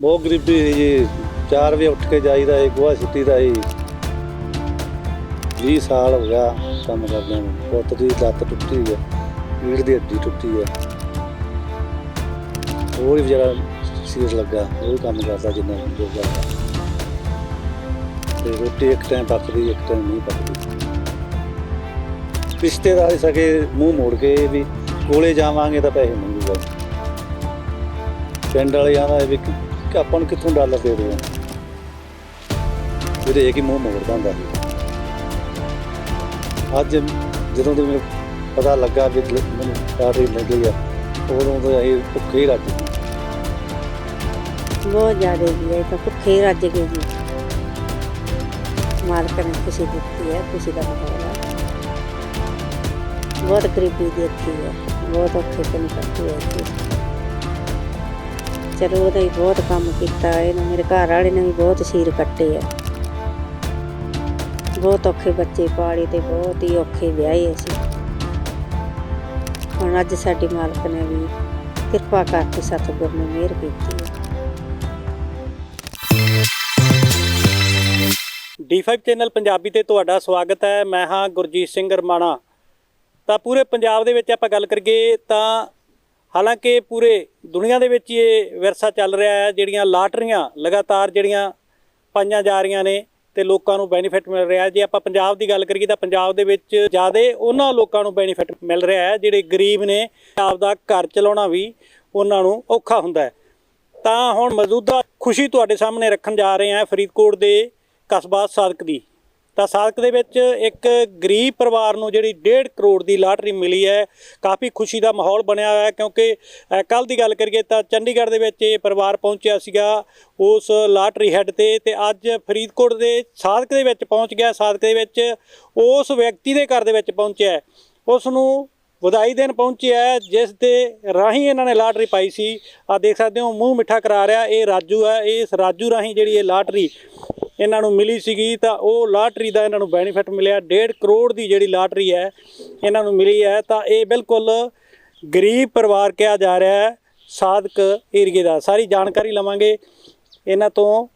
ਬਹੁਤ ਗਰੀਬੀ ਸੀ ਜੀ। 4 ਵਜੇ ਉੱਠ ਕੇ ਜਾਈਦਾ ਏ ਗੋਹਾ ਸਿੱਟੀ ਦਾ ਸੀ। 20 ਸਾਲ ਹੋ ਗਿਆ ਕੰਮ ਕਰਦਿਆਂ ਨੂੰ। ਪੁੱਤ ਦੀ ਲੱਤ ਟੁੱਟੀ ਹੈ ਰੀੜ ਦੀ ਹੱਡੀ ਟੁੱਟੀ ਹੈ ਉਹ ਵੀ ਵਿਚਾਰਾ ਸੀਰ ਲੱਗਾ, ਉਹ ਕੰਮ ਕਰਦਾ ਜਿੰਨਾ ਜੋ ਕਰਦਾ। ਤੇ ਰੋਟੀ ਇੱਕ ਟਾਈਮ ਪੱਕਦੀ, ਇੱਕ ਟਾਈਮ ਨਹੀਂ ਪੱਕਦੀ। ਰਿਸ਼ਤੇਦਾਰ ਸਕੇ ਮੂੰਹ ਮੋੜ ਕੇ ਵੀ, ਕੋਲੇ ਜਾਵਾਂਗੇ ਤਾਂ ਪੈਸੇ ਮੰਗੂਗਾ। ਪਿੰਡ ਵਾਲੇ ਆਂਦਾ ਵੀ ਕਿ ਆਪਾਂ ਨੂੰ ਕਿੱਥੋਂ ਡਾਲਰ ਦੇ ਦੇਣਾ ਉਹਦੇ ਇਹ ਕਿ ਮੂੰਹ ਮੋੜਦਾ ਹੁੰਦਾ। ਸੀ ਅੱਜ ਜਦੋਂ ਤੋਂ ਮੈਨੂੰ ਪਤਾ ਲੱਗਾ ਵੀ ਮੈਨੂੰ ਲਾਟਰੀ ਲੱਗੀ ਆ, ਉਦੋਂ ਤੋਂ ਅਸੀਂ ਭੁੱਖੇ ਰੱਜ ਗਏ। ਬਹੁਤ ਜ਼ਿਆਦਾ ਜੀ, ਇਹ ਤਾਂ ਭੁੱਖੇ ਰੱਜ ਗਏ ਜੀ। ਮਾਲਕ ਨੇ ਖੁਸ਼ੀ ਦਿੱਤੀ ਹੈ ਖੁਸ਼ੀ ਦਾ ਮਾਹੌਲ ਬਹੁਤ ਗਰੀਬੀ ਦੇਖੀ ਹੈ ਬਹੁਤ ਔਖੇ ਦਿਨ ਕੱਟੇ ਹੈ ਜੀ ਚਲੋ ਉਹਦਾ ਹੀ ਬਹੁਤ ਕੰਮ ਕੀਤਾ, ਇਹਨੇ ਮੇਰੇ ਘਰ ਵਾਲੇ ਨੇ ਵੀ ਬਹੁਤ ਸੀਰ ਕੱਟੇ ਆ। ਬਹੁਤ ਔਖੇ ਬੱਚੇ ਪਾਲੇ ਤੇ ਬਹੁਤ ਹੀ ਔਖੇ ਵਿਆਹੇ ਅਸੀਂ। ਹੁਣ ਅੱਜ ਸਾਡੀ ਮਾਲਕ ਨੇ ਵੀ ਕਿਰਪਾ ਕਰਕੇ ਸਤਿਗੁਰ ਨੇ ਮਿਹਰ ਕੀਤੀ ਹੈ D5 ਚੈਨਲ ਪੰਜਾਬੀ ਤੇ ਤੁਹਾਡਾ ਸਵਾਗਤ ਹੈ। ਮੈਂ ਹਾਂ ਗੁਰਜੀਤ ਸਿੰਘ ਰਮਾਣਾ। ਤਾਂ ਪੂਰੇ ਪੰਜਾਬ ਦੇ ਵਿੱਚ ਆਪਾਂ ਗੱਲ ਕਰੀਏ ਤਾਂ ਹਾਲਾਂਕਿ ਪੂਰੇ ਦੁਨੀਆ ਦੇ ਵਿੱਚ ਹੀ ਇਹ ਵਿਰਸਾ ਚੱਲ ਰਿਹਾ ਹੈ, ਜਿਹੜੀਆਂ ਲਾਟਰੀਆਂ ਲਗਾਤਾਰ ਜਿਹੜੀਆਂ ਪਾਈਆਂ ਜਾ ਰਹੀਆਂ ਨੇ ਤੇ ਲੋਕਾਂ ਨੂੰ ਬੈਨੀਫਿਟ ਮਿਲ ਰਿਹਾ ਜੇ ਆਪਾਂ ਪੰਜਾਬ ਦੀ ਗੱਲ ਕਰੀਏ ਤਾਂ ਪੰਜਾਬ ਦੇ ਵਿੱਚ ਜ਼ਿਆਦਾ ਉਹਨਾਂ ਲੋਕਾਂ ਨੂੰ ਬੈਨੀਫਿਟ ਮਿਲ ਰਿਹਾ ਹੈ, ਜਿਹੜੇ ਗਰੀਬ ਨੇ, ਆਪਦਾ ਘਰ ਚਲਾਉਣਾ ਵੀ ਉਹਨਾਂ ਨੂੰ ਔਖਾ ਹੁੰਦਾ ਹੈ। ਤਾਂ ਹੁਣ ਮੌਜੂਦਾ ਖੁਸ਼ੀ ਤੁਹਾਡੇ ਸਾਹਮਣੇ ਰੱਖਣ ਜਾ ਰਹੇ ਹਾਂ ਫਰੀਦਕੋਟ ਦੇ ਕਸਬਾ ਸਾਦਕ ਦੀ। ਤਾਂ ਸਾਦਕ ਦੇ ਵਿੱਚ ਇੱਕ ਗਰੀਬ ਪਰਿਵਾਰ ਨੂੰ ਜਿਹੜੀ 1.5 ਕਰੋੜ ਦੀ ਲਾਟਰੀ ਮਿਲੀ ਹੈ, ਕਾਫੀ ਖੁਸ਼ੀ ਦਾ ਮਾਹੌਲ ਬਣਿਆ ਹੋਇਆ ਹੈ ਕਿਉਂਕਿ ਕੱਲ ਦੀ ਗੱਲ ਕਰੀਏ ਤਾਂ ਚੰਡੀਗੜ੍ਹ ਦੇ ਵਿੱਚ ਇਹ ਪਰਿਵਾਰ ਪਹੁੰਚਿਆ ਸੀਗਾ ਉਸ ਲਾਟਰੀ ਹੈੱਡ ਤੇ ਤੇ ਅੱਜ ਫਰੀਦਕੋਟ ਦੇ ਸਾਦਕ ਦੇ ਵਿੱਚ ਪਹੁੰਚ ਗਿਆ, ਸਾਦਕ ਦੇ ਵਿੱਚ ਉਸ ਵਿਅਕਤੀ ਦੇ ਘਰ ਦੇ ਵਿੱਚ ਪਹੁੰਚਿਆ ਉਸ ਨੂੰ ਵਧਾਈ ਦੇਣ ਪਹੁੰਚਿਆ ਜਿਸ ਦੇ ਰਾਹੀਂ ਇਹਨਾਂ ਨੇ ਲਾਟਰੀ ਪਾਈ ਸੀ। ਆ ਦੇਖ ਸਕਦੇ ਹੋ, ਮੂੰਹ ਮਿੱਠਾ ਕਰਾ ਰਿਹਾ, ਇਹ ਰਾਜੂ ਹੈ, ਇਸ ਰਾਜੂ ਰਾਹੀਂ ਜਿਹੜੀ ਇਹ ਲਾਟਰੀ ਇਹਨਾਂ ਨੂੰ ਮਿਲੀ ਸੀਗੀ ਤਾਂ ਉਹ ਲਾਟਰੀ ਦਾ ਇਹਨਾਂ ਨੂੰ ਬੈਨੀਫਿਟ ਮਿਲਿਆ। 1.5 ਕਰੋੜ ਦੀ ਜਿਹੜੀ ਲਾਟਰੀ ਹੈ ਇਹਨਾਂ ਨੂੰ ਮਿਲੀ ਹੈ। ਤਾਂ ਇਹ ਬਿਲਕੁਲ ਗਰੀਬ ਪਰਿਵਾਰ ਕਿਹਾ ਜਾ ਰਿਹਾ ਹੈ। ਸਾਦਕ ਏਰੀਏ ਦਾ। ਸਾਰੀ ਜਾਣਕਾਰੀ ਲਵਾਂਗੇ। ਇਹਨਾਂ ਤੋਂ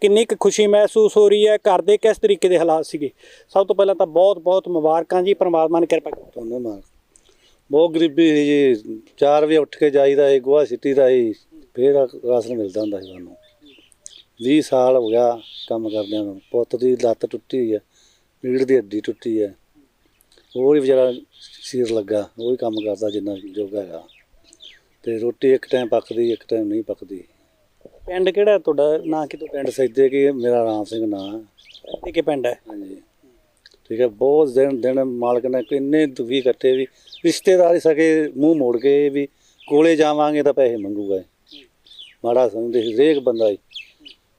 ਕਿੰਨੀ ਕੁ ਖੁਸ਼ੀ ਮਹਿਸੂਸ ਹੋ ਰਹੀ ਹੈ। ਘਰ ਦੇ ਕਿਸ ਤਰੀਕੇ ਦੇ ਹਾਲਾਤ ਸੀਗੇ? ਸਭ ਤੋਂ ਪਹਿਲਾਂ ਤਾਂ ਬਹੁਤ ਬਹੁਤ ਮੁਬਾਰਕਾਂ ਜੀ। ਪਰਮਾਤਮਾ ਨੇ ਕਿਰਪਾ ਕੀਤੀ। ਤੁਹਾਨੂੰ ਮਾਰ ਬਹੁਤ ਗਰੀਬੀ ਸੀ ਜੀ। 4 ਵਜੇ ਉੱਠ ਕੇ ਜਾਈਦਾ ਏ ਗੋਹਾ ਸਿੱਟੀ ਦਾ ਸੀ। ਫੇਰ ਰਾਸ਼ਨ ਮਿਲਦਾ ਹੁੰਦਾ ਸੀ ਸਾਨੂੰ। 20 ਸਾਲ ਹੋ ਗਿਆ ਕੰਮ ਕਰਦਿਆਂ ਨੂੰ। ਪੁੱਤ ਦੀ ਲੱਤ ਟੁੱਟੀ ਹੈ ਰੀੜ ਦੀ ਹੱਡੀ ਟੁੱਟੀ ਹੈ ਉਹ ਵੀ ਵਿਚਾਰਾ ਸੀਰ ਲੱਗਾ ਉਹ ਵੀ ਕੰਮ ਕਰਦਾ ਜਿੰਨਾ ਜੋਗਾ ਹੈਗਾ। ਤੇ ਰੋਟੀ ਇੱਕ ਟਾਈਮ ਪੱਕਦੀ ਇੱਕ ਟਾਈਮ ਨਹੀਂ ਪੱਕਦੀ। ਪਿੰਡ ਕਿਹੜਾ ਤੁਹਾਡਾ? ਨਾਂ ਕਿਤੋਂ ਪਿੰਡ ਸੈਦੇ ਕੀ ਮੇਰਾ ਰਾਮ ਸਿੰਘ ਨਾਂ। ਹੈ ਤੇ ਕਿ ਪਿੰਡ ਹੈ? ਹਾਂਜੀ। ਠੀਕ ਹੈ ਬਹੁਤ ਦਿਨ ਦਿਨ ਮਾਲਕ ਨੇ ਕਿੰਨੇ ਦੁਖੀ ਇਕੱਠੇ ਵੀ। ਰਿਸ਼ਤੇਦਾਰ ਹੀ ਸਕੇ ਮੂੰਹ ਮੋੜ ਕੇ ਵੀ ਕੋਲੇ ਜਾਵਾਂਗੇ ਤਾਂ ਪੈਸੇ ਮੰਗੂਗਾ। ਮਾੜਾ ਸਮਝਦੇ ਹਰੇਕ ਬੰਦਾ ਹੀ।